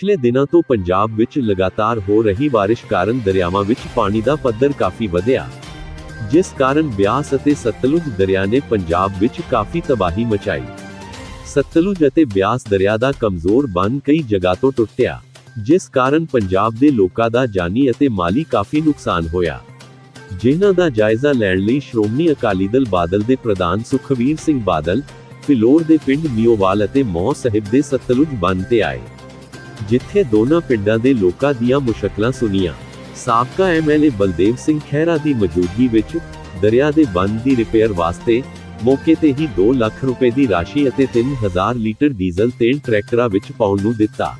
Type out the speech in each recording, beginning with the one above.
ਪਿਛਲੇ ਦਿਨਾਂ ਤੋਂ ਪੰਜਾਬ ਵਿੱਚ ਲਗਾਤਾਰ ਹੋ ਰਹੀ ਬਾਰਿਸ਼ ਕਾਰਨ ਦਰਿਆਵਾਂ ਵਿੱਚ ਪਾਣੀ ਦਾ ਪੱਧਰ ਕਾਫੀ ਵਧਿਆ, ਜਿਸ ਕਾਰਨ ਬਿਆਸ ਅਤੇ ਸਤਲੁਜ ਦਰਿਆ ਨੇ ਪੰਜਾਬ ਵਿੱਚ ਕਾਫੀ ਤਬਾਹੀ ਮਚਾਈ। ਸਤਲੁਜ ਅਤੇ ਬਿਆਸ ਦਰਿਆ ਦਾ ਕਮਜ਼ੋਰ ਬੰਨ ਕਈ ਜਗ੍ਹਾ ਤੋਂ ਟੁੱਟਿਆ, ਜਿਸ ਕਾਰਨ ਪੰਜਾਬ ਦੇ ਲੋਕਾਂ ਦਾ ਜਾਨੀ ਅਤੇ ਮਾਲੀ ਕਾਫੀ ਨੁਕਸਾਨ ਹੋਇਆ। ਜਿਨ੍ਹਾਂ ਦਾ ਜਾਇਜ਼ਾ ਲੈਣ ਲਈ ਸ਼੍ਰੋਮਣੀ ਅਕਾਲੀ ਦਲ ਬਾਦਲ ਦੇ ਪ੍ਰਧਾਨ ਸੁਖਵੀਰ ਸਿੰਘ ਬਾਦਲ, ਫਿਲੌਰ ਦੇ ਪਿੰਡ ਮਿਓਵਾਲ ਅਤੇ ਮੌ ਸਾਹਿਬ ਦੇ ਸਤਲੁਜ ਬੰਨ ਤੇ ਆਏ। ਜਿੱਥੇ ਦੋਨਾਂ ਪਿੰਡਾਂ ਦੇ ਲੋਕਾਂ ਦੀਆਂ ਮੁਸ਼ਕਲਾਂ ਸੁਣੀਆਂ। ਸਾਬਕਾ ਐਮਐਲਏ ਬਲਦੇਵ ਸਿੰਘ ਖਹਿਰਾ ਦੀ ਮੌਜੂਦਗੀ ਵਿੱਚ ਦਰਿਆ ਦੇ ਬੰਨ ਦੀ ਰਿਪੇਅਰ ਵਾਸਤੇ ਮੌਕੇ ਤੇ ਹੀ 2 ਲੱਖ ਰੁਪਏ ਦੀ ਰਾਸ਼ੀ ਅਤੇ 3000 ਲੀਟਰ ਡੀਜ਼ਲ ਤੇਲ ਟਰੈਕਟਰਾਂ ਵਿੱਚ ਪਾਉਣ ਨੂੰ ਦਿੱਤਾ।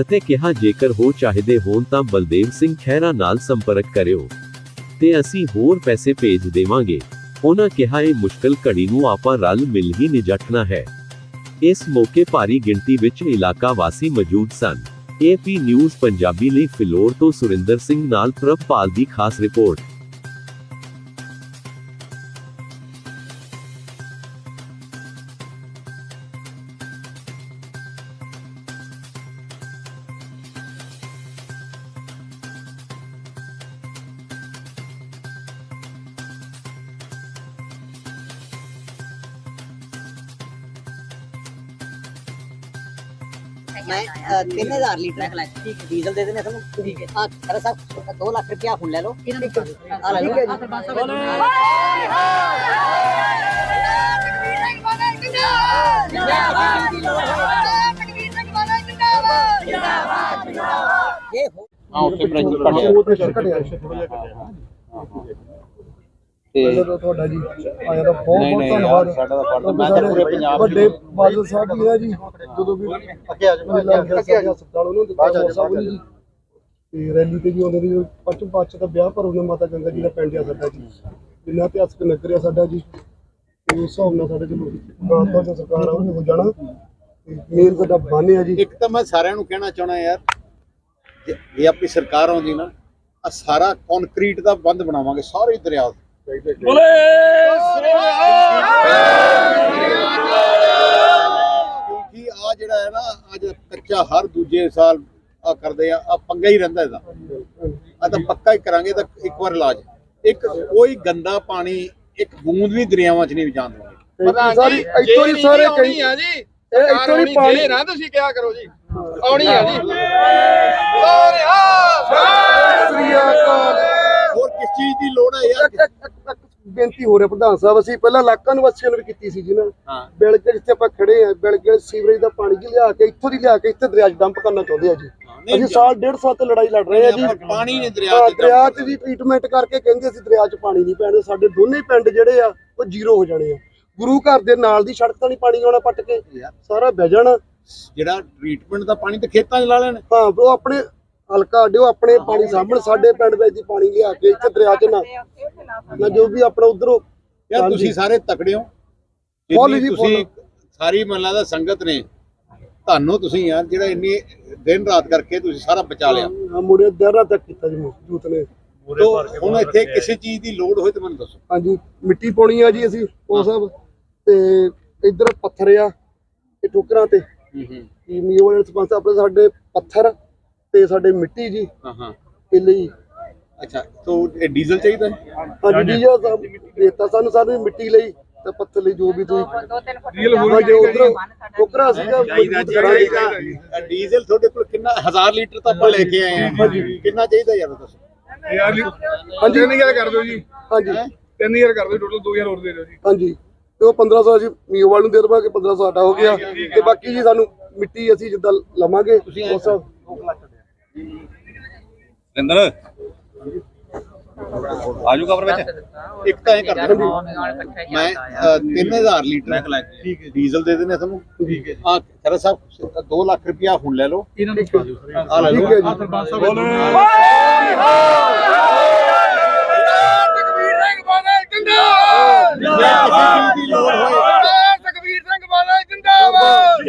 ਅਤੇ ਕਿਹਾ, ਜੇਕਰ ਹੋ ਚਾਹੀਦੇ ਹੋਣ ਤਾਂ ਬਲਦੇਵ ਸਿੰਘ ਖਹਿਰਾ ਨਾਲ ਸੰਪਰਕ ਕਰਿਓ ਤੇ ਅਸੀਂ ਹੋਰ ਪੈਸੇ ਭੇਜ ਦੇਵਾਂਗੇ। ਉਹਨਾਂ ਕਿਹਾ, ਇਹ ਮੁਸ਼ਕਲ ਘੜੀ ਨੂੰ ਆਪਾਂ ਰਲ ਮਿਲ ਹੀ ਨਿਜਟਣਾ ਹੈ। ਇਸ ਮੌਕੇ ਭਾਰੀ ਗਿਣਤੀ ਵਿੱਚ ਇਲਾਕਾ ਵਾਸੀ ਮੌਜੂਦ ਸਨ। ਏਪੀ ਨਿਊਜ਼ ਪੰਜਾਬੀ ਲਈ ਫਿਲੌਰ ਤੋਂ ਸੁਰਿੰਦਰ ਸਿੰਘ ਨਾਲ ਪ੍ਰਭਪਾਲ ਦੀ ਖਾਸ ਰਿਪੋਰਟ। मैं तीन हजार लीटर डीजल दे देने ठीक है हाँ अरे साहब दो लाख रुपया फोन ले लो ये हो हाँ ओके प्राइस घटिया थोड़ा ਤੇ ਪਹਿਲਾਂ ਤਾਂ ਤੁਹਾਡਾ ਜੀ ਆਇਆ ਦਾ ਬਹੁਤ ਨਹੀਂ, ਬਹੁਤ ਨਹੀਂ ਧੰਨਵਾਦ। ਸਾਡਾ ਤਾਂ ਫਰਜ਼ ਮੈਂ ਤਾਂ ਪੂਰੇ ਪੰਜਾਬ ਵੱਡੇ ਦੀ- ਬਾਦਲ ਸਾਹਿਬ ਜੀ ਆ ਜੀ ਜਦੋਂ ਵੀ ਅੱਗੇ ਆ ਜਾਓ ਹਸਪਤਾਲ ਉਹਨੂੰ ਦਿੱਤਾ ਸਾਹਿਬ ਨੇ ਜੀ। ਤੇ ਰੈਲੀ ਤੇ ਵੀ ਆਉਂਦੇ ਨੇ ਪੰਚਮ ਪਾਚ ਦਾ ਵਿਆਹ ਪਰ ਉਹਨੇ ਮਾਤਾ ਗੰਗਾ ਜੀ ਦਾ ਪਿੰਡ ਆ ਸਾਡਾ ਜੀ। ਜਿੰਨਾ ਇਤਿਹਾਸਕ ਨਗਰ ਆ ਸਾਡਾ ਜੀ ਤੇ ਉਸ ਹਿਸਾਬ ਨਾਲ ਸਾਡੇ ਚਲੋ ਬਾਤ ਤੋਂ ਸਰਕਾਰ ਆਉਣੀ ਹੋ ਜਾਣਾ। ਤੇ ਮੇਨ ਸਾਡਾ ਬਾਨੇ ਆ ਜੀ। ਇੱਕ ਤਾਂ ਮੈਂ ਸਾਰਿਆਂ ਨੂੰ ਕਹਿਣਾ ਚਾਹਣਾ ਯਾਰ ਜੇ ਜੇ ਆਪਣੀ ਸਰਕਾਰ ਆਉਂਦੀ ਨਾ ਆ ਸਾਰਾ ਕੰਕਰੀਟ ਦਾ ਬੰਦ ਬਣਾਵਾਂਗੇ ਸਾਰੇ ਦਰਿਆ ਤੇ। ਕਿਉਂਕਿ ਆ ਜਿਹੜਾ ਹੈ ਨਾ ਅੱਜ ਕੱਚਾ ਹਰ ਦੂਜੇ ਸਾਲ ਆ ਕਰਦੇ ਆ ਆ ਪੰਗਾ ਹੀ ਰਹਿੰਦਾ ਇਹਦਾ। ਆ ਤਾਂ ਪੱਕਾ ਹੀ ਕਰਾਂਗੇ ਤਾਂ ਇੱਕ ਵਾਰ ਇਲਾਜ। ਇੱਕ ਕੋਈ ਗੰਦਾ ਪਾਣੀ ਇੱਕ ਬੂੰਦ ਵੀ ਦਰਿਆਵਾਂ 'ਚ ਨਹੀਂ ਜਾਣ ਤੇ ਸਾਰੀ ਇੱਥੋਂ ਹੀ ਸਾਰੇ ਕਈ ਆ ਜੀ ਇਹ ਇੱਥੋਂ ਹੀ ਪਾਣੀ ਨਾ ਤੁਸੀਂ ਕਿਹਾ ਕਰੋ ਜੀ? ਆਉਣੀ ਆ ਜੀ। ਸਾਰੇ ਆ ਸ੍ਰੀ ਅਕਾਲ। ਹੋਰ ਕਿਸ ਚੀਜ਼ ਦੀ ਲੋੜ ਹੈ ਯਾਰ? ਬੇਨਤੀ ਹੋ ਰਿਹਾ ਪ੍ਰਧਾਨ ਸਾਹਿਬ ਅਸੀਂ ਪਹਿਲਾਂ ਇਲਾਕਾ ਨਿਵਾਸੀਆਂ ਨੂੰ ਵੀ ਕੀਤੀ ਸੀ ਜੀ ਨਾ। ਹਾਂ। ਬਿਲਕੇ ਜਿੱਥੇ ਆਪਾਂ ਖੜੇ ਆ ਬਿਲਕੇ ਸੀਵਰੇਜ ਦਾ ਪਾਣੀ ਜੀ ਲਿਆ ਕੇ ਇੱਥੋਂ ਦੀ ਲਿਆ ਕੇ ਇੱਥੇ ਦਰਿਆ 'ਚ ਡੰਪ ਕਰਨਾ ਚਾਹੁੰਦੇ ਆ ਜੀ। ਅਸੀਂ ਸਾਲ ਡੇਢ ਸਾਲ ਤੋਂ ਲੜਾਈ ਲੜ ਰਹੇ ਆ ਜੀ। ਪਾਣੀ ਨਹੀਂ ਦਰਿਆ 'ਚ ਦਰਿਆ 'ਚ ਵੀ ਟ੍ਰੀਟਮੈਂਟ ਕਰਕੇ ਕਹਿੰਦੇ ਅਸੀਂ ਦਰਿਆ 'ਚ ਪਾਣੀ ਨਹੀਂ ਪੈਣਾ ਸਾਡੇ ਦੋਨੇ ਪਿੰਡ ਜਿਹੜੇ ਆ ਉਹ ਜ਼ੀਰੋ ਹੋ ਜਾਣੇ ਆ। ਗੁਰੂ ਘਰ ਦੇ ਨਾਲ ਦੀ ਸੜਕ ਤਾਂ ਨਹੀਂ ਪਾਣੀ ਆਉਣਾ ਪੱਟ ਕੇ ਸਾਰਾ ਬਹਿ ਜਾਣਾ। ਜਿਹੜਾ ਟ੍ਰੀਟਮੈਂਟ ਦਾ ਪਾਣੀ ਤੇ ਖੇਤਾਂ 'ਚ ਲਾ ਲੈਣ। ਹਾਂ ਉਹ ਆਪਣੇ ਹਲਕਾ ਅੱਡਿਓ ਆਪਣੇ ਪਾਣੀ ਸਾਹਮਣੇ ਸਾਡੇ ਪਿੰਡ ਵਿੱਚ ਦੀ ਪਾਣੀ ਲਿਆ ਕੇ ਇੱਥੇ ਦਰਿਆ 'ਚ ਨਾ ਨਾ ਜੋ ਵੀ ਆਪਣਾ ਉਧਰੋਂ ਯਾਰ। ਤੁਸੀਂ ਸਾਰੇ ਤਕੜੇ ਹੋ ਜਿੰਨੀ ਜੀ, ਤੁਸੀਂ ਸਾਰੀ ਮਹੱਲਾ ਦਾ ਸੰਗਤ ਨੇ ਤੁਹਾਨੂੰ ਤੁਸੀਂ ਯਾਰ ਜਿਹੜਾ ਇੰਨੀ ਦਿਨ ਰਾਤ ਕਰਕੇ ਤੁਸੀਂ ਸਾਰਾ ਬਚਾ ਲਿਆ। ਹਾਂ ਮੁੰਡੇ ਦਹਿਰਾ ਤੱਕ ਕੀਤਾ ਜੀ ਜੂਤ ਨੇ। ਤੋ ਹੁਣ ਇੱਥੇ ਕਿਸੇ ਚੀਜ਼ ਦੀ ਲੋੜ ਹੋਏ ਤਾਂ ਮੈਨੂੰ ਦੱਸੋ। ਹਾਂਜੀ ਮਿੱਟੀ ਪਾਉਣੀ ਆ ਜੀ ਅਸੀਂ ਉਹ ਸਭ। ਤੇ ਇੱਧਰ ਪੱਥਰ ਆ ਇਹ ਠੋਕਰਾਂ ਤੇ। ਕੀ ਮੀਓ ਵਾਲੇ ਸਰਪੰਚ ਆਪਣੇ ਸਾਡੇ ਪੱਥਰ ਤੇ ਸਾਡੇ ਮਿੱਟੀ ਜੀ। ਹਾਂ ਹਾਂ। ਇਹ ਲਈ ਅੱਛਾ ਤੋ ਇਹ ਡੀਜ਼ਲ ਚਾਹੀਦਾ ਹੈ? ਹਾਂਜੀ ਜੀ ਉਹ ਸਭ ਦੇਤਾ ਸਾਨੂੰ ਸਾਨੂੰ ਮਿੱਟੀ ਲਈ ਤੇ ਪੱਥਰ ਲਈ ਜੋ ਵੀ ਤੁਸੀਂ ਹਾਂ। ਜੇ ਉਧਰ ਠੋਕਰਾ ਸੀਗਾ ਕਰਾਂਗੇ। ਇਹ ਡੀਜ਼ਲ ਤੁਹਾਡੇ ਕੋਲ ਕਿੰਨਾ 1000 ਲੀਟਰ ਤਾਂ ਆਪਾਂ ਲੈ ਕੇ ਆਏ ਹਾਂ। ਕਿੰਨਾ ਚਾਹੀਦਾ ਯਾਰ ਦੱਸੋ? ਯਾਰ ਜੀ ਹਾਂਜੀ। 3000 ਕਰ ਦਿਓ ਜੀ। ਹਾਂਜੀ। 3000 ਕਰ ਦਿਓ ਟੋਟਲ 2000 ਹੋਰ ਦੇ ਦਿਓ ਜੀ। ਹਾਂਜੀ। ਤੇ ਉਹ 1500 ਅਸੀਂ ਮੀਓ ਵਾਲ ਨੂੰ ਦੇ ਦੇਵਾਂਗੇ 1500 ਸਾਡਾ ਹੋ ਗਿਆ। ਤੇ ਬਾਕੀ ਜੀ ਸਾਨੂੰ ਮਿੱਟੀ ਅਸੀਂ ਜਿੱਦਾਂ ਲਵਾਂਗੇ ਉਹ ਸਭ ਰਿੰਦਰ ਆਜੂ ਕਵਰ ਵਿੱਚ? ਇੱਕ ਤਾਂ ਇਹ ਕਰ ਦਿਓ ਮੈਂ ਅ, 3000 ਲੀਟਰ ਡੀਜ਼ਲ ਦੇ ਦੇਣੇ ਤੁਹਾਨੂੰ? ਠੀਕ ਹੈ ਆ ਸਾਹਿਬ 2 ਲੱਖ ਰੁਪਇਆ ਹੁਣ ਲੈ ਲਓ। ਠੀਕ ਹੈ ਆ ਲੈ ਠੀਕ ਲਓ ਹੈ ਜੀ। ਤਕਬੀਰ ਸਿੰਘ ਬਾਦਲ ਜਿੰਦਾਬਾਦ। ਜੇ ਕਿਸੇ ਚੀਜ਼ ਦੀ ਲੋੜ ਹੋਏ ਤਕਬੀਰ ਸਿੰਘ ਬਾਦਲ ਜਿੰਦਾਬਾਦ।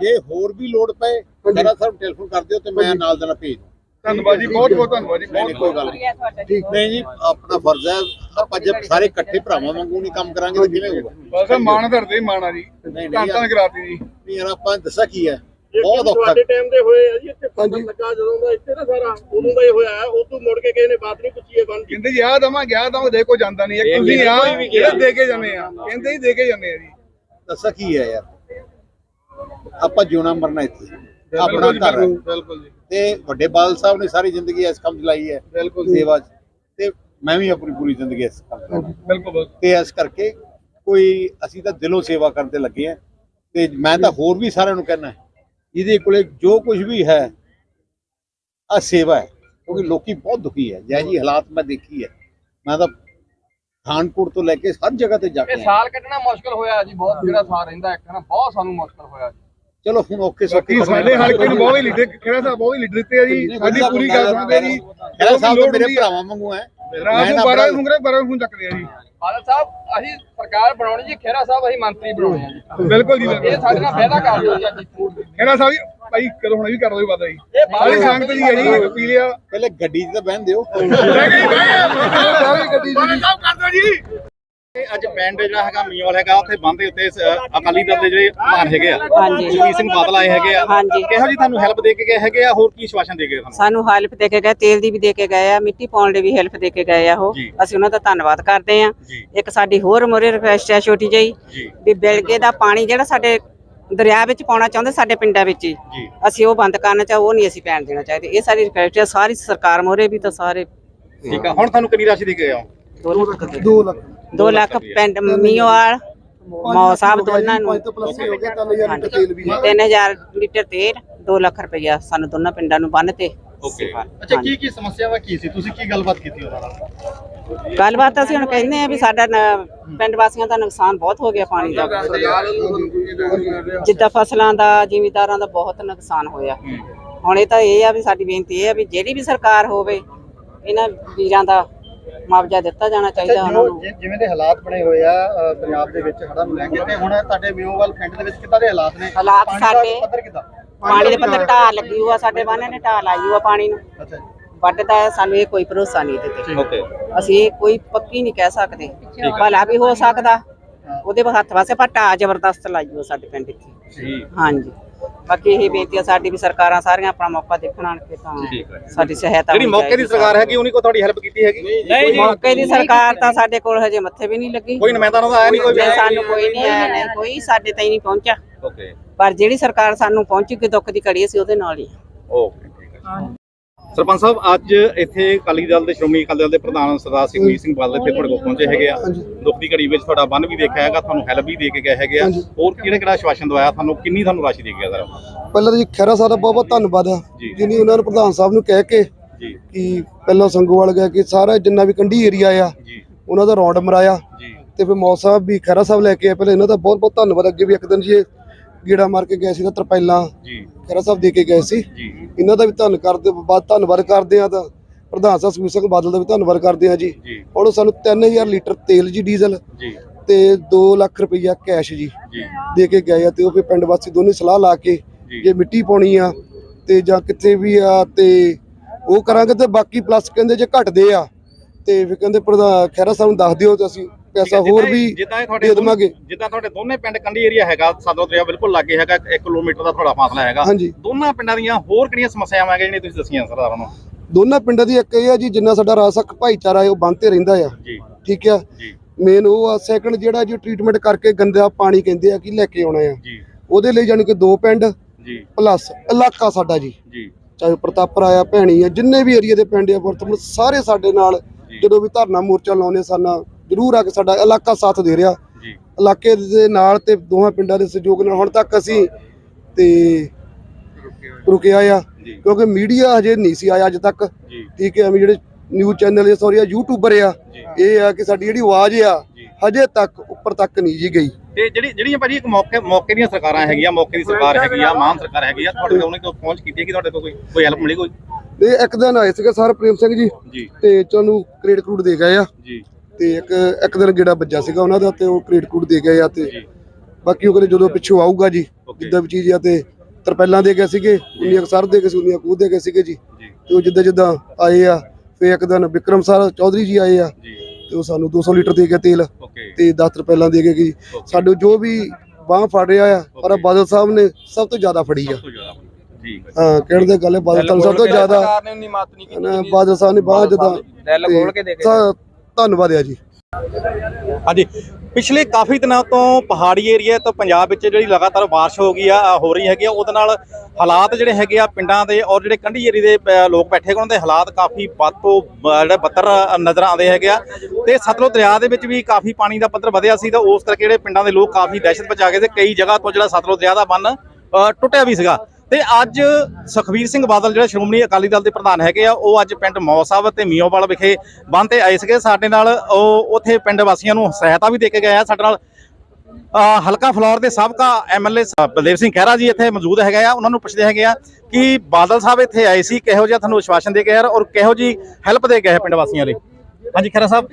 ਜੇ ਹੋਰ ਵੀ ਲੋੜ ਪਏ ਖਰਾ ਸਾਹਿਬ ਟੈਲੀਫੋਨ ਕਰ ਦਿਓ ਤੇ ਮੈਂ ਨਾਲ ਦੇ ਨਾਲ ਭੇਜ ਦੂੰ ਧੰਨਵਾਦ ਜੀ ਬਹੁਤ ਬਹੁਤ ਧੰਨਵਾਦ ਜੀ ਨਹੀਂ ਨਹੀਂ ਕੋਈ ਗੱਲ ਨਹੀਂ। ਨਹੀਂ ਜੀ ਆਪਣਾ ਫਰਜ਼ ਹੈ ਆਪਾਂ ਜਦ ਸਾਰੇ ਇਕੱਠੇ ਭਰਾਵਾਂ ਵਾਂਗੂ ਨਹੀਂ ਕੰਮ ਕਰਾਂਗੇ ਤਾਂ ਕਿਵੇਂ ਹੋਊਗਾ? ਬਸ ਮਾਣ ਧਰਦੇ ਮਾਣਾ ਜੀ ਨਹੀਂ, ਧੰਨ ਕਰਾਤੀ ਜੀ। ਨਹੀਂ ਯਾਰ ਆਪਾਂ ਦੱਸਿਆ ਕੀ ਹੈ? ਬਹੁਤ ਔਖਾ ਤੁਹਾਡੇ ਟਾਈਮ ਦੇ ਹੋਏ ਆ ਜੀ ਇੱਥੇ। ਫਸਲ ਲੱਗਾ ਜਦੋਂ ਦਾ ਇੱਥੇ ਨਾ ਸਾਰਾ ਉਦੋਂ ਦਾ ਹੀ ਹੋਇਆ ਹੈ ਉਦੋਂ ਮੁੜ ਕੇ ਕਿਸੇ ਨੇ ਬਾਤ ਨਹੀਂ ਪੁੱਛੀ ਹੈ ਬੰਦ। ਕਹਿੰਦੇ ਜੀ ਆਹ ਦਵਾਂ ਗਿਆ ਤਾਂ ਦੇ ਕੋ ਜਾਂਦਾ ਨਹੀਂ। ਹੈ ਤੁਸੀਂ ਆ ਜਿਹੜੇ ਦੇ ਕੇ ਜਾਂਦੇ ਆ ਕਹਿੰਦੇ ਹੀ ਦੇ ਕੇ ਜਾਂਦੇ ਆ ਜੀ। ਦੱਸਾਂ ਕੀ ਹੈ ਯਾਰ? ਆਪਾਂ ਜਿਉਣਾ ਮਰਨਾ ਇੱਥੇ। ਆਪਣਾ ਘਰ ਹੈ। ਬਿਲਕੁਲ ਜੀ। ਤੇ ਵੱਡੇ ਬਾਦਲ ਸਾਹਿਬ ਨੇ ਸਾਰੀ ਜ਼ਿੰਦਗੀ ਇਸ ਕੰਮ 'ਚ ਲਾਈ ਹੈ। ਬਿਲਕੁਲ ਸੇਵਾ 'ਚ। ਤੇ ਮੈਂ ਵੀ ਆਪਣੀ ਪੂਰੀ ਜ਼ਿੰਦਗੀ ਇਸ ਕੰਮ 'ਚ ਲਾਈ। ਬਿਲਕੁਲ ਤੇ ਇਸ ਕਰਕੇ ਕੋਈ ਅਸੀਂ ਤਾਂ ਦਿਲੋਂ ਸੇਵਾ ਕਰਨ ਤੇ ਲੱਗੇ ਆ ਤੇ ਮੈਂ ਤਾਂ ਹੋਰ ਵੀ ਸਾਰਿਆਂ ਨੂੰ ਕਹਿਣਾ ਇਹਦੇ ਕੋਲੇ ਜੋ ਕੁਝ ਵੀ ਹੈ ਆ ਸੇਵਾ ਹੈ। ਕਿਉਂਕਿ ਲੋਕੀ ਬਹੁਤ ਦੁਖੀ ਹੈ। ਜੈ ਜੀ ਹਾਲਾਤ ਮੈਂ ਦੇਖੀ ਹੈ। ਮੈਂ ਤਾਂ ਖਾਨਪੁਰ ਤੋਂ ਲੈ ਕੇ ਹਰ ਜਗ੍ਹਾ ਤੇ ਜਾ ਕੇ ਇਹ ਆਇਆ। ਸਾਲ ਕੱਢਣਾ ਮੁਸ਼ਕਲ ਹੋਇਆ ਜੀ ਬਹੁਤ ਜਿਹੜਾ ਸਾਲ ਰਹਿੰਦਾ ਇੱਕ ਨਾ ਬਹੁਤ ਸਾਨੂੰ ਮੁਸ਼ਕਲ ਹੋਇਆ ਜੀ। ਚਲੋ ਹੁਣ ਔਖੇ ਸੌਖੇ ਬਾਕੀ ਸਾਡੇ ਹਲਕੇ ਨੂੰ ਬਹੁਤ ਹੀ ਲੀਡਰ ਖੇੜਾ ਸਾਹਿਬ ਬਹੁਤ ਹੀ ਲੀਡਰ ਦਿੱਤੇ ਆ ਜੀ ਸਾਡੀ ਪੂਰੀ ਗੱਲ ਸੁਣਦੇ ਜੀ ਖਹਿਰਾ ਸਾਹਿਬ ਤਾਂ ਮੇਰੇ ਭਰਾਵਾਂ ਵਾਂਗੂ ਹੈ ਰਾਤ ਨੂੰ 12 ਹੁੰਗਰੇ 12 ਫੋਨ ਚੱਕਦੇ ਆ ਜੀ ਬਾਦਲ ਸਾਹਿਬ ਅਸੀਂ ਸਰਕਾਰ ਬਣਾਉਣੀ ਜੀ ਖੇਰਾ ਸਾਹਿਬ ਅਸੀਂ ਮੰਤਰੀ ਬਣਾਉਣੇ ਆ ਜੀ ਬਿਲਕੁਲ ਜੀ ਇਹ ਸਾਡੇ ਨਾਲ ਫਾਇਦਾ ਕਰ ਦਿਓ ਜੀ ਅੱਜ ਖੇੜਾ ਸਾਹਿਬ ਜੀ ਭਾਈ ਕਦੋਂ ਹੁਣ ਵੀ ਕਰ ਦੋ ਵਾਦਾ ਜੀ ਸਾਰੀ ਸੰਗਤ ਜੀ ਹੈ ਜੀ ਪੀ ਲਿਆ ਪਹਿਲੇ ਗੱਡੀ 'ਚ ਤਾਂ ਬਹਿਣ ਦਿਓ ਭਾਈ ਗੱਡੀ ਜੀ ਸਾਹਿਬ ਕਰ ਦੋ ਜੀ ਅੱਜ ਪਿੰਡ ਜਿਹੜਾ ਹੈਗਾ ਮੀਓਲ ਹੈਗਾ ਉੱਥੇ ਬੰਦ ਦੇ ਉੱਤੇ ਅਕਾਲੀ ਦਲ ਦੇ ਜਿਹੜੇ ਪ੍ਰਧਾਨ ਹੈਗੇ ਆ। ਹਾਂਜੀ। ਸੁਖਬੀਰ ਸਿੰਘ ਬਾਦਲ ਆਏ ਹੈਗੇ ਆ। ਹਾਂਜੀ। ਕਿਹੋ ਜੀ ਤੁਹਾਨੂੰ ਹੈਲਪ ਦੇ ਕੇ ਗਏ ਹੈਗੇ ਆ? ਹੋਰ ਕੀ ਸ਼ਵਾਸ਼ਨ ਦੇ ਗਏ ਤੁਹਾਨੂੰ? ਸਾਨੂੰ ਹੈਲਪ ਦੇ ਕੇ ਗਏ ਤੇਲ ਦੀ ਵੀ ਦੇ ਕੇ ਗਏ ਆ ਮਿੱਟੀ ਪਾਉਣ ਲਈ ਵੀ ਹੈਲਪ ਦੇ ਕੇ ਗਏ ਆ ਉਹ। ਅਸੀਂ ਉਹਨਾਂ ਦਾ ਧੰਨਵਾਦ ਕਰਦੇ ਆ। ਇੱਕ ਸਾਡੀ ਹੋਰ ਮੋਰੇ ਰਿਕਵੈਸਟ ਹੈ ਛੋਟੀ ਜਿਹੀ ਵੀ ਬਿਲਗੇ ਦਾ ਪਾਣੀ ਜਿਹੜਾ ਸਾਡੇ ਦਰਿਆ ਵਿੱਚ ਪਾਉਣਾ ਚਾਹੁੰਦੇ ਸਾਡੇ ਪਿੰਡਾਂ ਵਿੱਚ ਹੀ ਜੀ। ਅਸੀਂ ਉਹ ਬੰਦ ਕਰਨਾ ਚਾਹ ਉਹ ਨਹੀਂ ਅਸੀਂ ਪੈਣ ਦੇਣਾ ਚਾਹੀਦੇ। ਇਹ ਸਾਡੀ ਰਿਕਵੈਸਟ ਹੈ ਸਾਰੀ ਸਰਕਾਰ ਮੋਰੇ ਵੀ ਤਾਂ ਸਾਰੇ ਠੀਕ ਆ। ਹੁਣ ਤੁਹਾਨੂੰ ਕਿੰਨੀ ਰਾਸ਼ੀ ਦੇ ਕੇ 2 ਲੱਖ 2 ਲੱਖ। ਪਿੰਡ ਮੀਓਵਾਲ ਮੌ ਸਾਹਿਬ ਦੋਨਾਂ ਨੂੰ। 5 ਤੋਂ ਪਲੱਸ ਹੀ ਹੋ ਗਿਆ 3000 ਲੀਟਰ ਤੇਲ ਵੀ ਹੈ। 3000 ਲੀਟਰ ਤੇਲ 2 ਲੱਖ ਰੁਪਇਆ ਸਾਨੂੰ ਦੋਨਾਂ ਪਿੰਡਾਂ ਨੂੰ ਬੰਨ ਤੇ। ਓਕੇ ਅੱਛਾ ਕੀ ਕੀ ਸਮੱਸਿਆਵਾਂ ਕੀ ਸੀ? ਤੁਸੀਂ ਕੀ ਗੱਲਬਾਤ ਕੀਤੀ ਉਹਨਾਂ ਨਾਲ? ਗੱਲਬਾਤ ਅਸੀਂ ਹੁਣ ਕਹਿੰਦੇ ਆ ਵੀ ਸਾਡਾ ਪਿੰਡ ਵਾਸੀਆਂ ਦਾ ਨੁਕਸਾਨ ਬਹੁਤ ਹੋ ਗਿਆ ਪਾਣੀ ਦਾ। ਜਿੱਦਾਂ ਫਸਲਾਂ ਦਾ ਜ਼ਿਮੀਦਾਰਾਂ ਦਾ ਬਹੁਤ ਨੁਕਸਾਨ ਹੋਇਆ। ਹੁਣ ਇਹ ਤਾਂ ਇਹ ਆ ਵੀ ਸਾਡੀ ਬੇਨਤੀ ਇਹ ਆ ਵੀ ਜਿਹੜੀ ਵੀ ਸਰਕਾਰ ਹੋਵੇ ਇਹਨਾਂ ਵੀਰਾਂ ਦਾ ਮੁਆਵਜ਼ਾ ਦਿੱਤਾ ਜਾਣਾ ਚਾਹੀਦਾ ਉਹਨਾਂ ਨੂੰ। ਜਿਵੇਂ ਦੇ ਹਾਲਾਤ ਬਣੇ ਹੋਏ ਆ ਪੰਜਾਬ ਦੇ ਵਿੱਚ ਹੜ੍ਹਾਂ ਨੂੰ ਲੈ ਕੇ ਤੇ ਹੁਣ ਤੁਹਾਡੇ ਮਿਓਵਾਲ ਪਿੰਡ ਦੇ ਵਿੱਚ ਕਿੱਦਾਂ ਦੇ ਹਾਲਾਤ ਨੇ? ਹਾਲਾਤ ਸਾਡੇ- ਪਾਣੀ ਦੇ ਪੱਧਰ ਢਾਹ ਲੱਗੀ ਹੋਆ ਸਾਡੇ ਬੰਨੇ ਨੇ ਢਾਹ ਲਾਈ ਹੋਆ ਪਾਣੀ ਨੂੰ। ਅੱਛਾ ਵੱਢਦਾ ਹੈ, ਸਾਨੂੰ ਇਹ ਕੋਈ ਭਰੋਸਾ ਨਹੀਂ ਇਹਦੇ ਤੇ। ਓਕੇ। ਅਸੀਂ ਇਹ ਕੋਈ ਪੱਕੀ ਨਹੀਂ ਕਹਿ ਸਕਦੇ। ਭਲਾ ਵੀ ਹੋ ਸਕਦਾ। ਉਹਦੇ ਹੱਥ ਵਾਸਤੇ ਪਰ ਢਾਹ ਜ਼ਬਰਦਸਤ ਲਾਈ ਹੋਆ ਸਾਡੇ ਪਿੰਡ ਜੀ ਹਾਂਜੀ। ਬਾਕੀ ਇਹ ਬੇਨਤੀ ਆ ਸਾਡੀ ਵੀ ਸਰਕਾਰਾਂ ਸਾਰੀਆਂ ਆਪਣਾ ਮੌਕਾ ਦੇਖਣ ਆਣ ਕੇ ਤਾਂ। ਸਾਡੀ ਸਹਾਇਤਾ ਜਿਹੜੀ ਮੌਕੇ ਦੀ ਸਰਕਾਰ ਹੈਗੀ ਉਹਨੀ ਕੋ ਤੁਹਾਡੀ ਹੈਲਪ ਕੀਤੀ ਹੈਗੀ? ਨਹੀਂ ਜੀ ਮੌਕੇ ਦੀ ਸਰਕਾਰ ਤਾਂ ਸਾਡੇ ਕੋਲ ਹਜੇ ਮੱਥੇ ਵੀ ਨਹੀਂ ਲੱਗੀ। ਕੋਈ ਨੁਮਾਇੰਦਾ ਉਹਨਾਂ ਦਾ ਆਇਆ ਨਹੀਂ ਕੋਈ ਸਾਨੂੰ ਕੋਈ ਨਹੀਂ ਆਇਆ ਨਹੀਂ ਕੋਈ ਸਾਡੇ ਤਾਈਂ ਨਹੀਂ ਪਹੁੰਚਿਆ। ਓਕੇ ਪਰ ਜਿਹੜੀ ਸਰਕਾਰ ਸਾਨੂੰ ਪਹੁੰਚੂਗੀ ਦੁੱਖ ਦੀ ਘੜੀ ਅਸੀਂ ਉਹਦੇ ਨਾਲ ਹੀ ਹਾਂ। ਓਕੇ ਠੀਕ ਹੈ ਸਰਪੰਚ ਸਾਹਿਬ ਅੱਜ ਇੱਥੇ ਅਕਾਲੀ ਦਲ ਦੇ ਸ਼੍ਰੋਮਣੀ ਅਕਾਲੀ ਦਲ ਦੇ ਪ੍ਰਧਾਨ ਸਰਦਾਰ ਸੁਖਬੀਰ ਸਿੰਘ ਬਾਦਲ ਇੱਥੇ ਤੁਹਾਡੇ ਕੋਲ ਪਹੁੰਚੇ ਹੈਗੇ ਆ। ਦੁੱਖ ਦੀ ਘੜੀ ਵਿੱਚ ਤੁਹਾਡਾ ਬੰਨ ਵੀ ਦੇਖਿਆ ਹੈਗਾ ਤੁਹਾਨੂੰ ਹੈਲਪ ਵੀ ਦੇ ਕੇ ਗਏ ਹੈਗੇ ਆ। ਹੋਰ ਕਿਹੜਾ ਕਿਹੜਾ ਆਸ਼ਵਾਸਨ ਦਵਾਇਆ? ਤੁਹਾਨੂੰ ਕਿੰਨੀ ਤੁਹਾਨੂੰ ਰਾਸ਼ੀ ਦੇ ਗਿਆ ਸਰ ਪਹਿਲਾਂ ਤਾਂ ਜੀ ਖਹਿਰਾ ਸਾਹਿਬ ਦਾ ਬਹੁਤ ਬਹੁਤ ਧੰਨਵਾਦ ਆ। ਜਿਨੀ ਉਹਨਾਂ ਨੂੰ ਪ੍ਰਧਾਨ ਸਾਹਿਬ ਨੂੰ ਕਹਿ ਕੇ ਜੀ। ਕਿ ਪਹਿਲਾਂ ਸੰਗੋਵਾਲ ਗਿਆ ਕਿ ਸਾਰਾ ਜਿੰਨਾ ਵੀ ਕੰਢੀ ਏਰੀਆ ਆ ਜੀ। ਉਹਨਾਂ ਦਾ ਰੌਂਡ ਮਰਾਇਆ ਜੀ। ਤੇ ਫਿਰ ਮੌ ਸਾਹਿਬ ਵੀ ਖਹਿਰਾ ਸਾਹਿਬ ਲੈ ਕੇ ਪਹਿਲਾਂ ਇਹਨਾਂ ਦਾ ਬਹੁਤ ਬਹੁਤ ਧੰਨਵਾਦ। ਅੱਗੇ ਵੀ ਇੱਕ ਦਿਨ ਜੀ ਗੀੜਾ ਮਾਰ ਕੇ ਗਏ ਸੀ ਤਾਂ ਤਰਪੈਲਾਂ ਜੀ। ਖਹਿਰਾ ਸਾਹਿਬ ਦੇ ਕੇ ਗਏ ਸੀ। ਜੀ। ਇਹਨਾਂ ਦਾ ਵੀ ਧੰਨ ਕਰਦੇ ਬਾਅਦ ਧੰਨਵਾਦ ਕਰਦੇ ਆ ਤਾਂ ਪ੍ਰਧਾਨ ਸਾਹਿਬ ਸੁਖਬੀਰ ਸਿੰਘ ਬਾਦਲ ਦਾ ਵੀ ਧੰਨਵਾਦ ਕਰਦੇ ਆ ਜੀ। ਹੁਣ ਸਾਨੂੰ 3000 ਲੀਟਰ ਤੇਲ ਜੀ ਡੀਜ਼ਲ ਜੀ। ਤੇ 2 ਲੱਖ ਰੁਪਈਆ ਕੈਸ਼ ਜੀ ਦੇ ਕੇ ਗਏ ਆ ਤੇ ਉਹ ਫਿਰ ਪਿੰਡ ਵਾਸੀ ਦੋਨੇ ਸਲਾਹ ਲਾ ਕੇ ਜੀ। ਮਿੱਟੀ ਪਾਉਣੀ ਆ ਤੇ ਜਾਂ ਕਿੱਥੇ ਵੀ ਆ ਤੇ ਉਹ ਕਰਾਂਗੇ ਤੇ ਬਾਕੀ ਪਲੱਸ ਕਹਿੰਦੇ ਜੇ ਘਟਦੇ ਆ ਤੇ ਫਿਰ ਕਹਿੰਦੇ ਪ੍ਰਧਾਨ ਖੈਰਾ ਸਾਹਿਬ ਨੂੰ ਦੱਸ ਦਿਓ ਤੇ ਅਸੀਂ ਪੈਸਾ ਹੋਰ ਵੀ ਜਿੱਦਾਂ ਇਹ ਤੁਹਾਡੇ ਦੇ ਦੇਵਾਂਗੇ। ਜਿੱਦਾਂ ਤੁਹਾਡੇ ਦੋਨੇ ਪਿੰਡ ਕੰਢੀ ਏਰੀਆ ਹੈਗਾ ਸਦਰ ਦਰਿਆ ਬਿਲਕੁਲ ਲਾਗੇ ਹੈਗਾ 1 ਕਿਲੋਮੀਟਰ ਦਾ ਤੁਹਾਡਾ ਫਾਸਲਾ ਹੈਗਾ। ਦੋਨਾਂ ਪਿੰਡਾਂ ਦੀਆਂ ਹੋਰ ਕਿਹੜੀਆਂ ਸਮੱਸਿਆਵਾਂ ਜਿਹੜੀਆਂ ਤੁਸੀਂ ਦੱਸੀਆਂ ਸਰਦਾਰਾਂ ਨੂੰ ਦੋਨਾਂ ਪਿੰਡਾਂ ਦੀ ਇੱਕ ਇਹ ਆ ਜੀ ਜਿੰਨਾ ਸਾਡਾ ਰਾਸਕ ਭਾਈਚਾਰਾ ਹੈ ਉਹ ਬੰਦ ਤੇ ਰਹਿੰਦਾ ਆ। ਠੀਕ ਆ? ਮੇਨ ਉਹ ਆ ਸੈਕੰਡ ਜਿਹੜਾ ਜੀ ਟ੍ਰੀਟਮੈਂਟ ਕਰਕੇ ਗੰਦਾ ਪਾਣੀ ਕਹਿੰਦੇ ਆ ਕਿ ਲੈ ਕੇ ਆਉਣਾ ਆ। ਉਹਦੇ ਲਈ ਜਾਣੀ ਕਿ ਦੋ ਪਿੰਡ ਜੀ। ਪਲੱਸ ਇਲਾਕਾ ਸਾਡਾ ਜੀ। ਜੀ। ਚਾਹੇ ਪ੍ਰਤਾਪਰਾ ਆ ਭੈਣੀ ਆ ਜਿੰਨੇ ਵੀ ਏਰੀਆ ਦੇ ਪਿੰਡ ਆ ਵਰਤਮਾਨ ਸਾਰੇ ਸਾਡੇ ਨਾਲ। ਜਦੋਂ ਵੀ ਧਰਨਾ ਮੋਰਚਾ ਲਾਉਂਦੇ ਸਾਨਾ ਜ਼ਰੂਰ ਆ ਕੇ ਸਾਡਾ ਇਲਾਕਾ ਸਾਥ ਦੇ ਰਿਹਾ। ਜੀ। ਇਲਾਕੇ ਦੇ ਨਾਲ ਤੇ ਦੋਹਾਂ ਪਿੰਡਾਂ ਦੇ ਸਹਿਯੋਗ ਨਾਲ ਹੁਣ ਤੱਕ ਅਸੀਂ ਤੇ ਰੁਕਿਆ ਆ ਕਿਉਂਕਿ ਮੀਡੀਆ ਹਜੇ ਨਹੀਂ ਸੀ ਆਇਆ ਅੱਜ ਤੱਕ। ਜੀ। ਠੀਕ ਹੈ ਵੀ ਜਿਹੜੇ ਨਿਊਜ਼ ਚੈਨਲ ਜਾਂ ਸੌਰੀ ਆ ਯੂਟਿਊਬਰ ਆ। ਇਹ ਆ ਕਿ ਸਾਡੀ ਜਿਹੜੀ ਆਵਾਜ਼ ਆ। ਹਜੇ ਤੱਕ ਉੱਪਰ ਤੱਕ ਨਹੀਂ ਜੀ ਗਈ। ਤੇ ਜਿਹੜੀ ਜਿਹੜੀਆਂ ਭਾਜੀ ਇੱਕ ਮੌਕੇ ਮੌਕੇ ਦੀਆਂ ਸਰਕਾਰਾਂ ਹੈਗੀਆਂ ਮੌਕੇ ਦੀ ਸਰਕਾਰ ਹੈਗੀ ਆ ਮਾਨ ਸਰਕਾਰ ਹੈਗੀ ਆ ਤੁਹਾਡੇ ਕੋਲ ਉਹਨੇ ਕੋਈ ਪਹੁੰਚ ਕੀਤੀ ਹੈ ਕਿ ਤੁਹਾਡੇ ਕੋਲ ਕੋਈ ਕੋਈ ਹੈਲਪ ਮਿਲੀ ਕੋਈ? ਤੇ ਇੱਕ ਦਿਨ ਆਏ ਸੀਗੇ ਸਰ ਪ੍ਰੇਮ ਸਿੰਘ ਜੀ। ਤੇ ਤੁਹਾਨੂੰ ਕ੍ਰੇਡ ਕਰੂਡ ਦੇ ਗਏ ਆ। ਤੇ ਇੱਕ ਇੱਕ ਦਿਨ ਗੇੜਾ ਵੱਜਾ ਸੀਗਾ ਉਹਨਾਂ ਦਾ ਤੇ ਉਹ ਕ੍ਰੇਡ ਕਰੂਡ ਦੇ ਗਏ ਆ ਤੇ ਬਾਕੀ ਉਹ ਕਹਿੰਦੇ ਜਦੋਂ ਪਿੱਛੋਂ ਆਊਗਾ ਜੀ. ਜਿੱਦਾਂ ਵੀ ਚੀਜ਼ ਆ ਤੇ ਤਰਪੈਲਾਂ ਦੇ ਗਏ ਸੀਗੇ ਉਨੀਆਂ ਸਰ ਦੇ ਗਏ ਸੀ ਉਨੀਆਂ ਕੂਦ ਦੇ ਗਏ ਸੀਗੇ ਜੀ। ਤੇ ਉਹ ਜਿੱਦਾਂ ਜਿੱਦਾਂ ਆਏ ਆ ਫੇ ਇੱਕ ਦਿਨ ਵਿਕਰਮ ਸਰ ਚੌਧਰੀ ਜੀ ਆਏ ਆ। ਤੇ ਉਹ ਸਾਨੂੰ 200 ਲੀਟਰ ਦੇ ਗਏ ਤੇਲ। ਤੇ 10 ਤਰਪੈਲਾਂ ਦੇ ਗਏ ਜੀ। ਸਾਡੇ ਜੋ ਵੀ ਬਾਹ ਫੜ ਰਿਹਾ ਆ ਪਰ ਬਾਦਲ ਸਾਹਿਬ ਨੇ ਸਭ ਤੋਂ ਜ਼ਿਆਦਾ ਫੜੀ ਆ। ਠੀਕ ਹੈ ਹਾਂ ਕਹਿਣ ਦੇ ਗੱਲ ਸਾਹਿਬ ਸਭ ਤੋਂ ਜ਼ਿਆਦਾ ਸਰਕਾਰ ਨੇ ਉਨੀ ਮਾਤ ਨਹੀਂ ਨਾ, ਬਾਦਲ ਸਾਹਿਬ ਨੇ ਬਾਹ ਜਦਾਂ ਦਿਲ ਖੋਲ ਕੇ ਦੇਖੇ ਤਾਂ ਧੰਨਵਾਦ ਆ ਜੀ। ਹਾਂਜੀ ਪਿਛਲੇ ਕਾਫੀ ਦਿਨਾਂ ਤੋਂ ਪਹਾੜੀ ਏਰੀਆ ਤੋਂ ਪੰਜਾਬ ਵਿੱਚ ਜਿਹੜੀ ਲਗਾਤਾਰ ਬਾਰਿਸ਼ ਹੋ ਗਈ ਆ ਹੋ ਰਹੀ ਹੈਗੀ ਆ ਉਹਦੇ ਨਾਲ ਹਾਲਾਤ ਜਿਹੜੇ ਹੈਗੇ ਆ ਪਿੰਡਾਂ ਦੇ ਔਰ ਜਿਹੜੇ ਕੰਢੀ ਏਰੀਏ ਦੇ ਅ, ਲੋਕ ਬੈਠੇ ਹੋਣ ਦੇ ਹਾਲਾਤ ਕਾਫੀ ਵੱਧ ਤੋਂ ਜਿਹੜੇ ਬੱਤਰ ਅ, ਨਜ਼ਰ ਆਉਂਦੇ ਹੈਗੇ ਆ। ਤੇ ਸਤਲੁਜ ਦਰਿਆ ਦੇ ਵਿੱਚ ਵੀ ਕਾਫੀ ਪਾਣੀ ਦਾ ਪੱਧਰ ਵਧਿਆ ਸੀ ਤਾਂ ਉਸ ਕਰਕੇ ਜਿਹੜੇ ਪਿੰਡਾਂ ਦੇ ਲੋਕ ਕਾਫੀ ਦਹਿਸ਼ਤ ਵਿੱਚ ਆ ਗਏ ਤੇ ਕਈ ਜਗ੍ਹਾ ਤੋਂ ਜਿਹੜਾ ਸਤਲੁਜ ਦਰਿਆ ਦਾ ਬੰਨ ਅ, ਟੁੱਟਿਆ ਵੀ ਸੀਗਾ। ਤੇ ਅੱਜ ਸੁਖਬੀਰ ਸਿੰਘ ਬਾਦਲ, ਜਿਹੜਾ ਸ਼੍ਰੋਮਣੀ ਅਕਾਲੀ ਦਲ ਦੇ ਪ੍ਰਧਾਨ ਹੈਗੇ ਆ, ਉਹ ਅੱਜ ਪਿੰਡ ਮੌ ਸਾਹਿਬ ਤੇ ਮੀਓਵਾਲ ਵਿਖੇ ਬੰਦ ਤੇ ਆਏ ਸੀਗੇ। ਸਾਡੇ ਨਾਲ ਉਹ ਉੱਥੇ ਪਿੰਡ ਵਾਸੀਆਂ ਨੂੰ ਸਹਾਇਤਾ ਵੀ ਦੇ ਕੇ ਗਏ ਆ। ਸਾਡੇ ਨਾਲ ਹਲਕਾ ਫਲੌਰ ਦੇ ਸਾਬਕਾ ਐਮਐਲਏ ਬਲਦੇਵ ਸਿੰਘ ਖਹਿਰਾ ਜੀ ਇੱਥੇ ਮੌਜੂਦ ਹੈਗੇ ਆ। ਉਹਨਾਂ ਨੂੰ ਪੁੱਛਦੇ ਹੈਗੇ ਆ ਕਿ ਬਾਦਲ ਸਾਹਿਬ ਇੱਥੇ ਆਏ ਸੀ, ਕਿਹੋ ਜਿਹਾ ਤੁਹਾਨੂੰ ਵਿਸ਼ਵਾਸਨ ਦੇ ਕੇ ਯਾਰ ਔਰ ਕਿਹੋ ਜੀ ਹੈਲਪ ਦੇ ਗਏ ਪਿੰਡ ਵਾਸੀਆਂ ਲਈ? ਹਾਂਜੀ ਖਹਿਰਾ ਸਾਹਿਬ।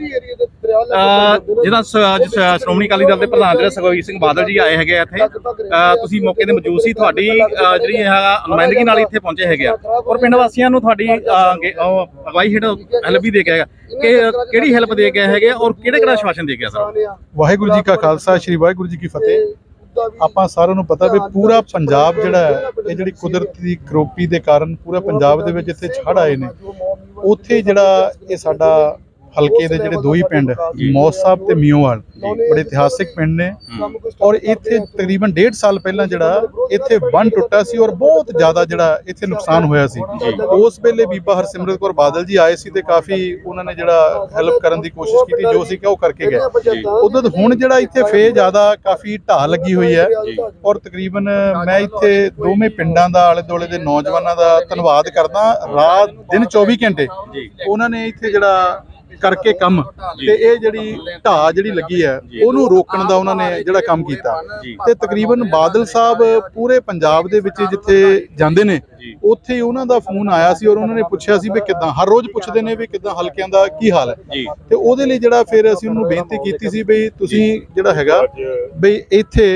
ਸ- ਸ਼੍ਰੋਮਣੀ ਅਕਾਲੀ ਦਲ ਦੇ ਪ੍ਰਧਾਨ ਜਿਹੜੇ ਸੁਖਬੀਰ ਸਿੰਘ ਬਾਦਲ ਜੀ ਆਏ ਹੈਗੇ ਇੱਥੇ ਤੁਸੀਂ ਮੌਕੇ ਤੇ ਮੌਜੂਦ ਸੀ ਤੁਹਾਡੀ ਜਿਹੜੀ ਇਹ ਨੁਮਾਇੰਦਗੀ ਨਾਲ ਇੱਥੇ ਪਹੁੰਚੇ ਹੈਗੇ ਆ। ਔਰ ਪਿੰਡ ਵਾਸੀਆਂ ਨੂੰ ਤੁਹਾਡੀ ਅਗਵਾਈ ਹੇਠ ਹੈਲਪ ਵੀ ਦੇ ਕੇ ਹੈਗਾ ਕਿ ਕਿਹੜੀ ਹੈਲਪ ਦੇ ਕੇ ਹੈਗੇ ਔਰ ਕਿਹੜੇ ਕਿਹੜਾ ਆਸ਼ਵਾਸਨ ਦੇ ਕੇ ਆ ਸਰ? ਵਾਹਿਗੁਰੂ ਜੀ ਕਾ ਖਾਲਸਾ ਸ੍ਰੀ ਵਾਹਿਗੁਰੂ ਜੀ ਕੀ ਫਤਿਹ। ਆਪਾਂ ਸਾਰਿਆਂ ਨੂੰ ਪਤਾ ਵੀ ਪੂਰਾ ਪੰਜਾਬ ਜਿਹੜਾ ਹੈ ਇਹ ਜਿਹੜੀ ਕੁਦਰਤੀ ਕਰੋਪੀ ਦੇ ਕਾਰਨ ਪੂਰਾ ਪੰਜਾਬ ਦੇ ਵਿੱਚ ਇੱਥੇ ਛੜ ਆਏ ਨੇ। ਉੱਥੇ ਜਿਹੜਾ ਇਹ ਸਾਡਾ ਹਲਕੇ ਦੇ ਜਿਹੜੇ ਦੋ ਹੀ ਪਿੰਡ ਮੌਸ ਸਾਹਿਬ ਤੇ ਮਿਓਵਾਲ ਬੜੇ ਇਤਿਹਾਸਿਕ ਪਿੰਡ ਨੇ। ਔਰ ਇੱਥੇ ਤਕਰੀਬਨ 1.5 ਸਾਲ ਪਹਿਲਾਂ ਜਿਹੜਾ ਇੱਥੇ ਬੰਨ ਟੁੱਟਾ ਸੀ ਔਰ ਬਹੁਤ ਜ਼ਿਆਦਾ ਜਿਹੜਾ ਇੱਥੇ ਨੁਕਸਾਨ ਹੋਇਆ ਸੀ। ਉਸ ਵੇਲੇ ਬੀਬਾ ਹਰਸਿਮਰਤ ਕੌਰ ਬਾਦਲ ਜੀ ਆਏ ਸੀ ਤੇ ਕਾਫੀ ਉਹਨਾਂ ਨੇ ਜਿਹੜਾ ਹੈਲਪ ਕਰਨ ਦੀ ਕੋਸ਼ਿਸ਼ ਕੀਤੀ ਜੋ ਸੀ ਕਿ ਉਹ ਕਰਕੇ ਗਏ। ਉਦੋਂ ਹੁਣ ਜਿਹੜਾ ਇੱਥੇ ਫੇ ਜ਼ਿਆਦਾ ਕਾਫੀ ਢਾਹ ਲੱਗੀ ਹੋਈ ਹੈ ਔਰ ਤਕਰੀਬਨ ਮੈਂ ਇੱਥੇ ਦੋਵੇਂ ਪਿੰਡਾਂ ਦਾ ਆਲੇ ਦੁਆਲੇ ਦੇ ਨੌਜਵਾਨਾਂ ਦਾ ਧੰਨਵਾਦ ਕਰਦਾ। ਰਾਤ ਦਿਨ 24 ਘੰਟੇ ਉਹਨਾਂ ਨੇ ਇੱਥੇ ਜਿਹੜਾ ਕਰਕੇ ਕੰਮ। ਤੇ ਇਹ ਜਿਹੜੀ ਢਾਹ ਜਿਹੜੀ ਲੱਗੀ ਹੈ ਉਹਨੂੰ ਰੋਕਣ ਦਾ ਉਹਨਾਂ ਨੇ ਜਿਹੜਾ ਕੰਮ ਕੀਤਾ। ਤੇ ਤਕਰੀਬਨ ਬਾਦਲ ਸਾਹਿਬ ਪੂਰੇ ਪੰਜਾਬ ਦੇ ਵਿੱਚ ਜਿੱਥੇ ਜਾਂਦੇ ਨੇ ਉੱਥੇ ਉਹਨਾਂ ਦਾ ਫੋਨ ਆਇਆ ਸੀ ਔਰ ਉਹਨਾਂ ਨੇ ਪੁੱਛਿਆ ਸੀ ਵੀ ਕਿਦਾਂ ਹਰ ਰੋਜ਼ ਪੁੱਛਦੇ ਨੇ ਵੀ ਕਿਦਾਂ ਹਲਕਿਆਂ ਦਾ ਕੀ ਹਾਲ ਹੈ। ਤੇ ਉਹਦੇ ਲਈ ਜਿਹੜਾ ਫਿਰ ਅਸੀਂ ਉਹਨੂੰ ਬੇਨਤੀ ਕੀਤੀ ਸੀ ਵੀ ਤੁਸੀਂ ਜਿਹੜਾ ਹੈਗਾ ਵੀ ਇੱਥੇ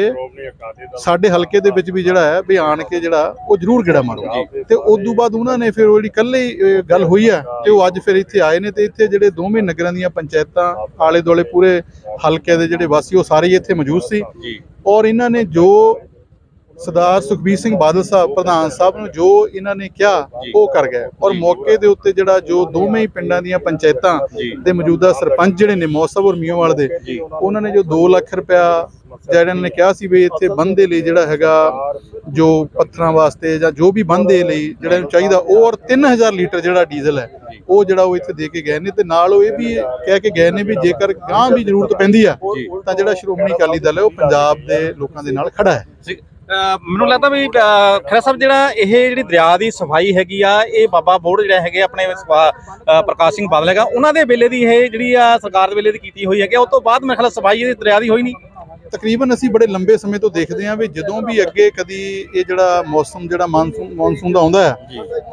ਸਾਡੇ ਹਲਕੇ ਦੇ ਵਿੱਚ ਵੀ ਜਿਹੜਾ ਹੈ ਵੀ ਆਣ ਕੇ ਜਿਹੜਾ ਉਹ ਜ਼ਰੂਰ ਗੇੜਾ ਮਾਰੋ। ਤੇ ਉਸ ਤੋਂ ਬਾਅਦ ਉਹਨਾਂ ਨੇ ਫਿਰ ਉਹ ਜਿਹੜੀ ਕੱਲੇ ਗੱਲ ਹੋਈ ਹੈ ਤੇ ਉਹ ਅੱਜ ਫਿਰ ਇੱਥੇ ਆਏ ਨੇ ਤੇ ਇੱਥੇ ਜਿਹੜੇ ਦੋਵੇਂ ਨਗਰਾਂ ਦੀਆਂ ਪੰਚਾਇਤਾਂ ਆਲੇ ਦੁਆਲੇ ਪੂਰੇ ਹਲਕੇ ਦੇ ਜਿਹੜੇ ਵਾਸੀ ਉਹ ਸਾਰੇ ਹੀ ਇੱਥੇ ਮੌਜੂਦ ਸੀ। ਔਰ ਇਹਨਾਂ ਨੇ ਜੋ ਸਰਦਾਰ ਸੁਖਬੀਰ ਸਿੰਘ ਬਾਦਲ ਸਾਹਿਬ ਪ੍ਰਧਾਨ ਸਾਹਿਬ ਨੂੰ ਜੋ ਇਹਨਾਂ ਨੇ ਕਿਹਾ ਉਹ ਕਰ ਗਏ। ਔਰ ਮੌਕੇ ਦੇ ਉੱਤੇ ਜਿਹੜਾ ਜੋ ਦੋਵੇਂ ਹੀ ਪਿੰਡਾਂ ਦੀਆਂ ਪੰਚਾਇਤਾਂ ਦੇ ਮੌਜੂਦਾ ਸਰਪੰਚ ਜਿਹੜੇ ਨੇ ਮੌਸਬ ਔਰ ਮੀਓਵਾਲ ਦੇ ਉਹਨਾਂ ਨੇ ਜੋ 2 ਲੱਖ ਰੁਪਇਆ ਜਿਹੜਾ ਨੇ ਕਿਹਾ ਸੀ ਵੀ ਇੱਥੇ ਬੰਦ ਦੇ ਲਈ ਜਿਹੜਾ ਹੈਗਾ ਜੋ ਪੱਥਰਾਂ ਵਾਸਤੇ ਜਾਂ ਜੋ ਵੀ ਬੰਦ ਦੇ ਲਈ ਜਿਹੜਾ ਇਹਨੂੰ ਚਾਹੀਦਾ ਉਹ ਔਰ 3000 ਲੀਟਰ ਜਿਹੜਾ ਡੀਜ਼ਲ ਹੈ ਉਹ ਜਿਹੜਾ ਉਹ ਇੱਥੇ ਦੇ ਕੇ ਗਏ ਨੇ ਤੇ ਨਾਲ ਉਹ ਇਹ ਵੀ ਕਹਿ ਕੇ ਗਏ ਨੇ ਵੀ ਜੇਕਰ ਗਾਂ ਵੀ ਜ਼ਰੂਰਤ ਪੈਂਦੀ ਆ ਤਾਂ ਜਿਹੜਾ ਸ਼੍ਰੋਮਣੀ ਅਕਾਲੀ ਦਲ ਹੈ ਉਹ ਪੰਜਾਬ ਦੇ ਲੋਕਾਂ ਦੇ ਨਾਲ ਖੜਾ ਹੈ। ਮੈਨੂੰ ਲੱਗਦਾ ਵੀ ਅਹ ਖਹਿਰਾ ਸਾਹਿਬ ਜਿਹੜਾ ਇਹ ਜਿਹੜੀ ਦਰਿਆ ਦੀ ਸਫ਼ਾਈ ਹੈਗੀ ਆ ਇਹ ਬਾਬਾ ਬੋੜ ਜਿਹੜਾ ਹੈਗੇ ਆਪਣੇ ਪ੍ਰਕਾਸ਼ ਸਿੰਘ ਬਾਦਲ ਹੈਗਾ ਉਹਨਾਂ ਦੇ ਵੇਲੇ ਦੀ ਇਹ ਜਿਹੜੀ ਆ ਸਰਕਾਰ ਦੇ ਵੇਲੇ ਦੀ ਕੀਤੀ ਹੋਈ ਹੈਗੀ ਆ, ਉਸ ਤੋਂ ਬਾਅਦ ਮੇਰੇ ਖਿਆਲ ਸਫ਼ਾਈ ਇਹਦੀ ਦਰਿਆ ਦੀ ਹੋਈ ਨਹੀਂ। ਤਕਰੀਬਨ ਅਸੀਂ ਬੜੇ ਲੰਬੇ ਸਮੇਂ ਤੋਂ ਦੇਖਦੇ ਹਾਂ ਵੀ ਜਦੋਂ ਵੀ ਅੱਗੇ ਕਦੀ ਇਹ ਜਿਹੜਾ ਮੌਸਮ ਜਿਹੜਾ ਮਾਨਸੂਨ ਮੌਨਸੂਨ ਦਾ ਆਉਂਦਾ ਹੈ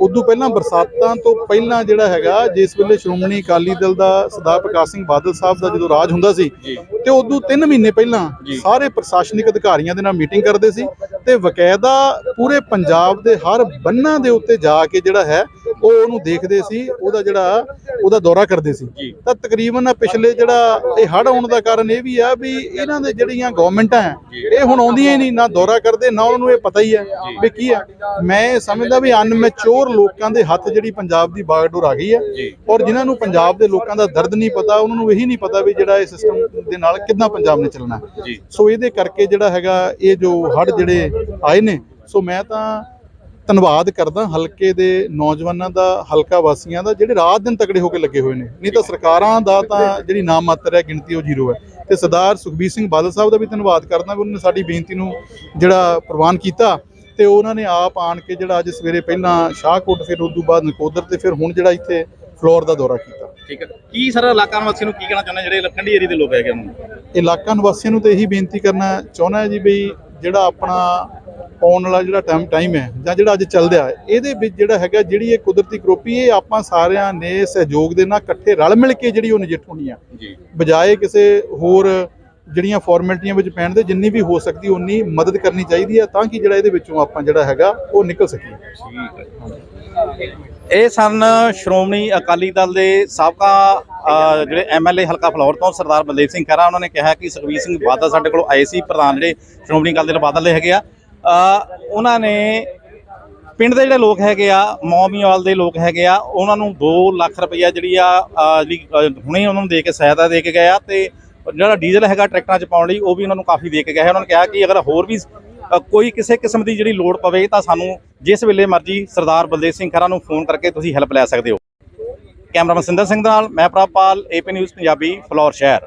ਉਦੋਂ ਪਹਿਲਾਂ ਬਰਸਾਤਾਂ ਤੋਂ ਪਹਿਲਾਂ ਜਿਹੜਾ ਹੈਗਾ ਜਿਸ ਵੇਲੇ ਸ਼੍ਰੋਮਣੀ ਅਕਾਲੀ ਦਲ ਦਾ ਸਰਦਾਰ ਪ੍ਰਕਾਸ਼ ਸਿੰਘ ਬਾਦਲ ਸਾਹਿਬ ਦਾ ਜਦੋਂ ਰਾਜ ਹੁੰਦਾ ਸੀ ਤੇ ਉਦੋਂ 3 ਮਹੀਨੇ ਪਹਿਲਾਂ ਸਾਰੇ ਪ੍ਰਸ਼ਾਸਨਿਕ ਅਧਿਕਾਰੀਆਂ ਦੇ ਨਾਲ ਮੀਟਿੰਗ ਕਰਦੇ ਸੀ ਤੇ ਵਕਾਇਦਾ ਪੂਰੇ ਪੰਜਾਬ ਦੇ ਹਰ ਬੰਨਾਂ ਦੇ ਉੱਤੇ ਜਾ ਕੇ ਜਿਹੜਾ ਹੈ ਉਹ ਉਹਨੂੰ ਦੇਖਦੇ ਸੀ ਉਹਦਾ ਜਿਹੜਾ ਉਹਦਾ ਦੌਰਾ ਕਰਦੇ ਸੀ। ਤਾਂ ਤਕਰੀਬਨ ਪਿਛਲੇ ਜਿਹੜਾ ਇਹ ਹੜ੍ਹ ਆਉਣ ਦਾ ਕਾਰਨ ਇਹ ਵੀ ਆ ਵੀ ਇਹਨਾਂ ਦੇ ਜਿਹੜੀਆਂ ਗਵਰਨਮੈਂਟਾਂ ਇਹ ਹੁਣ ਆਉਂਦੀਆਂ ਹੀ ਨਹੀਂ ਨਾ ਦੌਰਾ ਕਰਦੇ ਨਾ ਉਹਨਾਂ ਨੂੰ ਇਹ ਪਤਾ ਹੀ ਹੈ ਵੀ ਕੀ ਹੈ ਮੈਂ ਸਮਝਦਾ ਵੀ ਅਨਮੈਚੋਰ ਲੋਕਾਂ ਦੇ ਹੱਥ ਜਿਹੜੀ ਪੰਜਾਬ ਦੀ ਬਾਗਡੋਰ ਆ ਗਈ ਹੈ ਔਰ ਜਿਨ੍ਹਾਂ ਨੂੰ ਪੰਜਾਬ ਦੇ ਲੋਕਾਂ ਦਾ ਦਰਦ ਨਹੀਂ ਪਤਾ ਉਹਨਾਂ ਨੂੰ ਇਹੀ ਨਹੀਂ ਪਤਾ ਵੀ ਜਿਹੜਾ ਇਹ ਸਿਸਟਮ ਦੇ ਨਾਲ ਕਿੱਦਾਂ ਪੰਜਾਬ ਨੇ ਚੱਲਣਾ। ਸੋ ਇਹਦੇ ਕਰਕੇ ਜਿਹੜਾ ਹੈਗਾ ਇਹ ਜੋ ਹੜ੍ਹ ਜਿਹੜੇ ਆਏ ਨੇ ਸੋ ਮੈਂ ਤਾਂ ਧੰਨਵਾਦ ਕਰਦਾ ਹਲਕੇ ਦੇ ਨੌਜਵਾਨਾਂ ਦਾ ਹਲਕਾ ਵਾਸੀਆਂ ਦਾ ਜਿਹੜੇ ਰਾਤ ਦਿਨ ਤਕੜੇ ਹੋ ਕੇ ਲੱਗੇ ਹੋਏ ਨੇ। ਨਹੀਂ ਤਾਂ ਸਰਕਾਰਾਂ ਦਾ ਤਾਂ ਜਿਹੜੀ ਨਾਮ ਮਾਤਰ ਹੈ ਗਿਣਤੀ ਉਹ ਜ਼ੀਰੋ ਹੈ। ਤੇ ਸਰਦਾਰ ਸੁਖਬੀਰ ਸਿੰਘ ਬਾਦਲ ਸਾਹਿਬ ਦਾ ਵੀ ਧੰਨਵਾਦ ਕਰਦਾ ਵੀ ਉਹਨਾਂ ਨੇ ਸਾਡੀ ਬੇਨਤੀ ਨੂੰ ਜਿਹੜਾ ਪ੍ਰਵਾਨ ਕੀਤਾ ਤੇ ਉਹਨਾਂ ਨੇ ਆਪ ਆਣ ਕੇ ਜਿਹੜਾ ਅੱਜ ਸਵੇਰੇ ਪਹਿਲਾਂ ਸ਼ਾਹਕੋਟ ਫਿਰ ਉਸ ਤੋਂ ਬਾਅਦ ਨਕੋਦਰ ਤੇ ਫਿਰ ਹੁਣ ਜਿਹੜਾ ਇੱਥੇ ਫਲੋਰ ਦਾ ਦੌਰਾ ਕੀਤਾ। ਠੀਕ ਹੈ। ਕੀ ਸਰ ਇਲਾਕਾ ਨਿਵਾਸੀਆਂ ਨੂੰ ਕੀ ਕਹਿਣਾ ਚਾਹੁੰਦੇ ਜਿਹੜੇ ਲਖੰਡੀ ਏਰੀਆ ਦੇ ਲੋਕ ਹੈਗੇ ਉਹਨਾਂ ਨੂੰ ਇਲਾਕਾ ਨਿਵਾਸੀਆਂ ਨੂੰ ਤੇ ਇਹੀ ਬੇਨਤੀ ਕਰਨਾ ਚਾਹੁੰਦਾ ਜੀ ਵੀ ਜਿਹੜਾ ਆਪਣਾ ਆਉਣ ਵਾਲਾ ਜਿਹੜਾ ਟਾਈਮ ਟਾਈਮ ਹੈ ਜਾਂ ਜਿਹੜਾ ਅੱਜ ਚੱਲਦਾ ਹੈ ਇਹਦੇ ਵਿੱਚ ਜਿਹੜਾ ਹੈਗਾ ਜਿਹੜੀ ਇਹ ਕੁਦਰਤੀ ਕਰੋਪੀ ਇਹ ਆਪਾਂ ਸਾਰਿਆਂ ਨੇ ਸਹਿਯੋਗ ਦੇ ਨਾਲ ਇਕੱਠੇ ਰਲ ਮਿਲ ਕੇ ਜਿਹੜੀ ਉਹ ਨਜਿੱਠ ਹੋਣੀ ਆ। ਜੀ। ਬਜਾਏ ਕਿਸੇ ਹੋਰ ਜਿਹੜੀਆਂ ਫਾਰਮੈਲਿਟੀਆਂ ਵਿੱਚ ਪੈਣ ਦੇ ਜਿੰਨੀ ਵੀ ਹੋ ਸਕਦੀ ਉਨੀ ਮਦਦ ਕਰਨੀ ਚਾਹੀਦੀ ਹੈ ਤਾਂ ਕਿ ਜਿਹੜਾ ਇਹਦੇ ਵਿੱਚੋਂ ਆਪਾਂ ਜਿਹੜਾ ਹੈਗਾ ਉਹ ਨਿਕਲ ਸਕੀਏ। ਇਹ ਸਨ ਸ਼੍ਰੋਮਣੀ ਅਕਾਲੀ ਦਲ ਦੇ ਸਾਬਕਾ ਜਿਹੜੇ ਐਮਐਲਏ ਹਲਕਾ ਫਲੌਰ ਤੋਂ ਸਰਦਾਰ ਬਲਦੇਵ ਸਿੰਘ ਖਹਿਰਾ ਉਹਨਾਂ ਨੇ ਕਿਹਾ ਕਿ ਸੁਖਬੀਰ ਸਿੰਘ ਬਾਦਲ ਸਾਡੇ ਕੋਲ ਆਏ ਸੀ ਪ੍ਰਧਾਨ ਜਿਹੜੇ ਸ਼੍ਰੋਮਣੀ ਅਕਾਲੀ ਦਲ ਬਾਦਲ ਦੇ ਹੈਗੇ ਆ। ਉਹਨਾਂ ਨੇ ਪਿੰਡ ਦੇ ਜਿਹੜੇ ਲੋਕ ਹੈਗੇ ਆ ਮੌਮੀਵਾਲ ਦੇ ਲੋਕ ਹੈਗੇ ਆ ਉਹਨਾਂ ਨੂੰ 2 ਲੱਖ ਰੁਪਈਆ ਜਿਹੜੀ ਆ ਅ, ਜਿਹੜੀ ਹੁਣੇ ਉਹਨਾਂ ਨੂੰ ਦੇ ਕੇ ਸਹਾਇਤਾ ਦੇ ਕੇ ਗਏ ਆ ਤੇ ਜਿਹੜਾ ਡੀਜ਼ਲ ਹੈਗਾ ਟਰੈਕਟਰਾਂ 'ਚ ਪਾਉਣ ਲਈ ਉਹ ਵੀ ਉਹਨਾਂ ਨੂੰ ਕਾਫੀ ਦੇ ਕੇ ਗਏ ਆ। ਉਹਨਾਂ ਨੇ ਕਿਹਾ ਕਿ ਅਗਰ ਹੋਰ ਵੀ ਕੋਈ ਕਿਸੇ ਕਿਸਮ ਦੀ ਜਿਹੜੀ ਲੋੜ ਪਵੇ ਤਾਂ ਸਾਨੂੰ ਜਿਸ ਵੇਲੇ ਮਰਜ਼ੀ ਸਰਦਾਰ ਬਲਦੇਵ ਸਿੰਘ ਖਹਿਰਾ ਨੂੰ ਫੋਨ ਕਰਕੇ ਤੁਸੀਂ ਹੈਲਪ ਲੈ ਸਕਦੇ ਹੋ। ਕੈਮਰਾਮੈਨ ਸਿੰਦਰ ਸਿੰਘ ਨਾਲ ਮੈਂ ਪ੍ਰਭਪਾਲ ਏਪੀ ਨਿਊਜ਼ ਪੰਜਾਬੀ ਫਲੋਰ ਸ਼ਹਿਰ।